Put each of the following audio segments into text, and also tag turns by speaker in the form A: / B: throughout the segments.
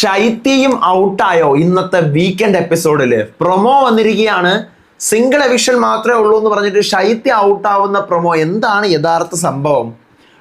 A: ശൈത്യയും ഔട്ടായോ ഇന്നത്തെ വീക്കെൻഡ് എപ്പിസോഡിൽ പ്രൊമോ വന്നിരിക്കുകയാണ്. സിംഗിൾ എവിഷൻ മാത്രമേ ഉള്ളൂ എന്ന് പറഞ്ഞിട്ട് ശൈത്യ ഔട്ടാവുന്ന പ്രൊമോ എന്താണ് യഥാർത്ഥ സംഭവം?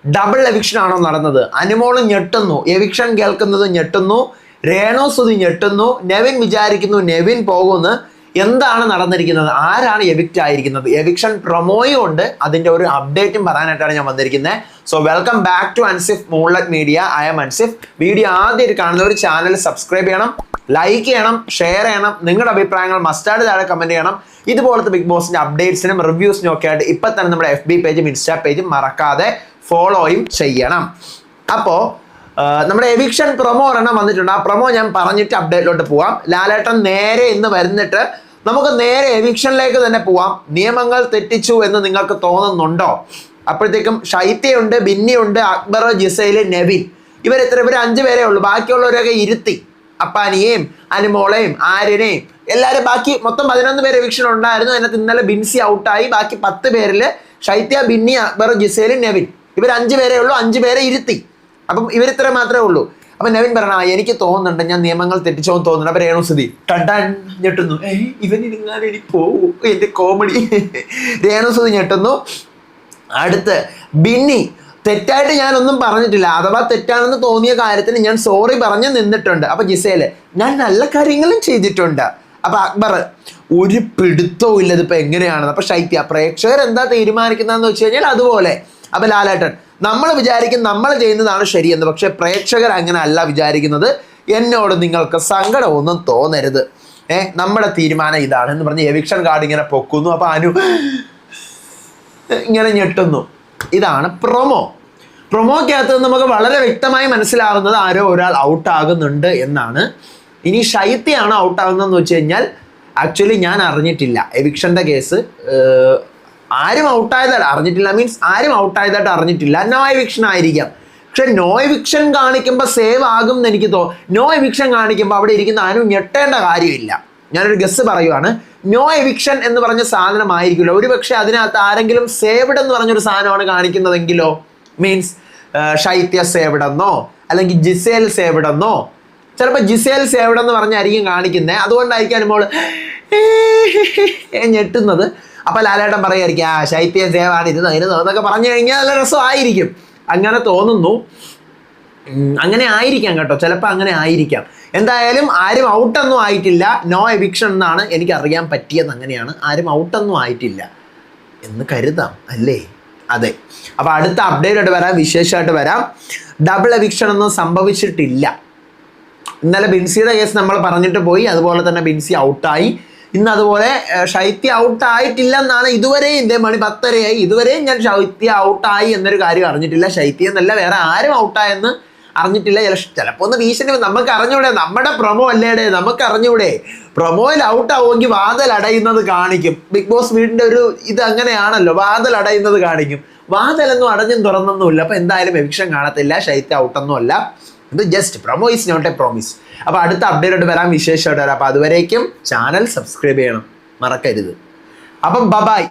A: ഡബിൾ എവിക്ഷൻ ആണോ നടന്നത്? അനുമോൾ ഞെട്ടുന്നു. എവിക്ഷൻ കേൾക്കുന്നത് ഞെട്ടുന്നു. രേണോ സുതി ഞെട്ടുന്നു. നെവിൻ വിചാരിക്കുന്നു നെവിൻ പോകുന്നു എന്താണ് നടന്നിരിക്കുന്നത്? ആരാണ് എവിക്റ്റ് ആയിരിക്കുന്നത്? എവിക്ഷൻ പ്രൊമോയും ഉണ്ട്. അതിന്റെ ഒരു അപ്ഡേറ്റും പറയാനായിട്ടാണ് ഞാൻ വന്നിരിക്കുന്നത് so welcome back to Ansif moonlight media I'm Ansif video ആദ്യമായിട്ട് കാണുന്ന ഒരു ചാനൽ സബ്സ്ക്രൈബ് ചെയ്യണം ലൈക്ക് ചെയ്യണം ഷെയർ ചെയ്യണം. നിങ്ങളുടെ അഭിപ്രായങ്ങൾ മസ്റ്റാർഡ് താഴെ കമന്റ് ചെയ്യണം. ഇതുപോലത്തെ ബിഗ് ബോസിന്റെ അപ്ഡേറ്റ്സിനും റിവ്യൂസിനും ഒക്കെ ആയിട്ട് ഇപ്പൊ തന്നെ നമ്മുടെ എഫ് ബി പേജും ഇൻസ്റ്റാ പേജും മറക്കാതെ ഫോളോയും ചെയ്യണം. അപ്പോൾ നമ്മുടെ എവിക്ഷൻ പ്രൊമോ ഒരെണ്ണം വന്നിട്ടുണ്ട്. ആ പ്രൊമോ ഞാൻ പറഞ്ഞിട്ട് അപ്ഡേറ്റിലോട്ട് പോവാം. ലാലേട്ടൻ നേരെ ഇന്ന് വരുന്നിട്ട് നമുക്ക് നേരെ എവിക്ഷനിലേക്ക് തന്നെ പോവാം. നിയമങ്ങൾ തെറ്റിച്ചു എന്ന് നിങ്ങൾക്ക് തോന്നുന്നുണ്ടോ? അപ്പോഴത്തേക്കും ഷൈത്യയുണ്ട് ബിന്നിയുണ്ട് അക്ബർ ജിസൈൽ നെവിൻ. ഇവർ എത്ര? ഇവർ അഞ്ചു പേരേ ഉള്ളൂ. ബാക്കിയുള്ളവരൊക്കെ ഇരുത്തി. അപ്പാനിയെയും അനുമോളെയും ആര്യനെയും. എല്ലാവരും ബാക്കി മൊത്തം പതിനൊന്ന് പേര് എവിക്ഷൻ ഉണ്ടായിരുന്നു. അതിനകത്ത് ഇന്നലെ ബിൻസി ഔട്ടായി. ബാക്കി പത്ത് പേരിൽ ഷൈത്യ ബിന്നി അക്ബർ ജിസേൽ നെവിൻ. ഇവർ അഞ്ചു പേരേ ഉള്ളൂ. അഞ്ചു പേരെ ഇരുത്തി. അപ്പം ഇവർ ഇത്ര മാത്രമേ ഉള്ളൂ. അപ്പൊ നവീൻ പറയണ എനിക്ക് തോന്നുന്നുണ്ട് ഞാൻ നിയമങ്ങൾ തെറ്റിച്ചോ തോന്നുന്നുണ്ട്. രേണു സ്ഥിതി ടണ്ടാൻ ഞെട്ടുന്നു. ഇവൻ ഇരുന്നാൽ എനിക്ക് പോവും. എന്റെ കോമഡി. രേണു സ്ഥിതി ഞെട്ടുന്നു. അടുത്ത് ബിന്നി തെറ്റായിട്ട് ഞാൻ ഒന്നും പറഞ്ഞിട്ടില്ല. അഥവാ തെറ്റാണെന്ന് തോന്നിയ കാര്യത്തിന് ഞാൻ സോറി പറഞ്ഞ് നിന്നിട്ടുണ്ട്. അപ്പൊ ജിസേൽ ഞാൻ നല്ല കാര്യങ്ങളും ചെയ്തിട്ടുണ്ട്. അപ്പൊ അക്ബർ ഒരു പിടുത്തവും ഇല്ല. ഇതിപ്പോ എങ്ങനെയാണെന്ന്? അപ്പൊ ശൈത്യ പ്രേക്ഷകർ എന്താ തീരുമാനിക്കുന്നതെന്ന് വെച്ച് കഴിഞ്ഞാൽ അതുപോലെ. അപ്പൊ ലാലേട്ടൻ നമ്മൾ വിചാരിക്കും നമ്മൾ ചെയ്യുന്നതാണ് ശരിയെന്ന് പക്ഷേ പ്രേക്ഷകർ അങ്ങനെ അല്ല വിചാരിക്കുന്നത്. എന്നോട് നിങ്ങൾക്ക് സങ്കടമൊന്നും തോന്നരുത്. ഏ നമ്മുടെ തീരുമാനം ഇതാണ് എന്ന് പറഞ്ഞ് എവിക്ഷൻ കാർഡ് ഇങ്ങനെ പൊക്കുന്നു. അപ്പൊ അനു ഇങ്ങനെ ഞെട്ടുന്നു. ഇതാണ് പ്രൊമോ. പ്രൊമോക്കകത്ത് നമുക്ക് വളരെ വ്യക്തമായി മനസ്സിലാവുന്നത് ആരോ ഒരാൾ ഔട്ടാകുന്നുണ്ട് എന്നാണ്. ഇനി ശൈത്യാണ് ഔട്ടാകുന്നതെന്ന് വെച്ച് കഴിഞ്ഞാൽ ആക്ച്വലി ഞാൻ അറിഞ്ഞിട്ടില്ല. എവിക്ഷന്റെ കേസ് ആരും ഔട്ടായതായിട്ട് അറിഞ്ഞിട്ടില്ല മീൻസ് ആരും ഔട്ടായതായിട്ട് അറിഞ്ഞിട്ടില്ല നോ എവിക്ഷൻ ആയിരിക്കാം പക്ഷെ നോ എവിക്ഷൻ കാണിക്കുമ്പോൾ സേവ് ആകും എന്ന് എനിക്ക് തോ നോ എവിക്ഷൻ കാണിക്കുമ്പോൾ അവിടെ ഇരിക്കുന്ന ആരും ഞെട്ടേണ്ട കാര്യമില്ല ഞാനൊരു ഗസ് പറയുവാണ് നോ എവിക്ഷൻ എന്ന് പറഞ്ഞ സാധനമായിരിക്കുമല്ലോ ഒരുപക്ഷെ അതിനകത്ത് ആരെങ്കിലും സേവ്ഡ് എന്ന് പറഞ്ഞൊരു സാധനമാണ് കാണിക്കുന്നതെങ്കിലോ മീൻസ് ശൈത്യ സേവ്ഡ് എന്നോ അല്ലെങ്കിൽ ജിസേൽ സേവ്ഡ് എന്നോ ചിലപ്പോൾ ജിസേൽ സേവ്ഡ് എന്ന് പറഞ്ഞായിരിക്കും കാണിക്കുന്നത് അതുകൊണ്ടായിരിക്കും അനുമോൾ ഞെട്ടുന്നത് അപ്പൊ ലാലേട്ടൻ പറയായിരിക്കും ആ ശൈത്യം സേവാണ് ഇരുന്ന് ഇരുന്ന് എന്നൊക്കെ പറഞ്ഞു കഴിഞ്ഞാൽ നല്ല രസമായിരിക്കും. അങ്ങനെ തോന്നുന്നു. അങ്ങനെ ആയിരിക്കാം കേട്ടോ. ചിലപ്പോൾ അങ്ങനെ ആയിരിക്കാം. എന്തായാലും ആരും ഔട്ടൊന്നും ആയിട്ടില്ല. നോ എവിക്ഷൻ എന്നാണ് എനിക്ക് അറിയാൻ പറ്റിയത് അങ്ങനെയാണ്. ആരും ഔട്ടൊന്നും ആയിട്ടില്ല. എന്ന് കരുതാം അല്ലേ? അതെ. അപ്പോൾ അടുത്ത അപ്ഡേറ്റ് ആയിട്ട് വരാം വിശേഷമായിട്ട് വരാം. ഡബിൾ എവിക്ഷൻ ഒന്നും സംഭവിച്ചിട്ടില്ല. ഇന്നലെ ബിൻസിയുടെ കേസ് നമ്മൾ പറഞ്ഞിട്ട് പോയി. അതുപോലെ തന്നെ ബിൻസി ഔട്ടായി ഇന്ന് അതുപോലെ ശൈത്യ ഔട്ട് ആയിട്ടില്ല എന്നാണ് ഇതുവരെയും ഇതേ മണി പത്തരയായി. ഇതുവരെയും ഞാൻ ശൈത്യ ഔട്ടായി എന്നൊരു കാര്യം അറിഞ്ഞിട്ടില്ല. ശൈത്യ എന്നല്ല വേറെ ആരും ഔട്ടായെന്ന് അറിഞ്ഞിട്ടില്ല. ചില ചിലപ്പോൾ ഒന്ന് ഭീഷണി നമുക്ക് അറിഞ്ഞൂടെ നമ്മുടെ പ്രൊമോ അല്ലേടെ നമുക്ക് അറിഞ്ഞൂടെ. പ്രൊമോയിൽ ഔട്ട് ആവുമെങ്കിൽ വാതിൽ അടയുന്നത് കാണിക്കും. ബിഗ് ബോസ് വീടിന്റെ ഒരു ഇത് അങ്ങനെയാണല്ലോ വാതിൽ അടയുന്നത് കാണിക്കും. വാതിലൊന്നും അടഞ്ഞും തുറന്നൊന്നുമില്ല. അപ്പൊ എന്തായാലും എവിക്ഷൻ കാണത്തില്ല. ശൈത്യ ഔട്ടൊന്നും അല്ല ഇത് just promo is not a promise അപ്പോൾ അടുത്ത അപ്ഡേറ്റ് വരാം. വിശേഷമായിട്ട് വരാം. അപ്പോൾ അതുവരേക്കും ചാനൽ സബ്സ്ക്രൈബ് ചെയ്യണം. മറക്കരുത്. അപ്പം ബബായ്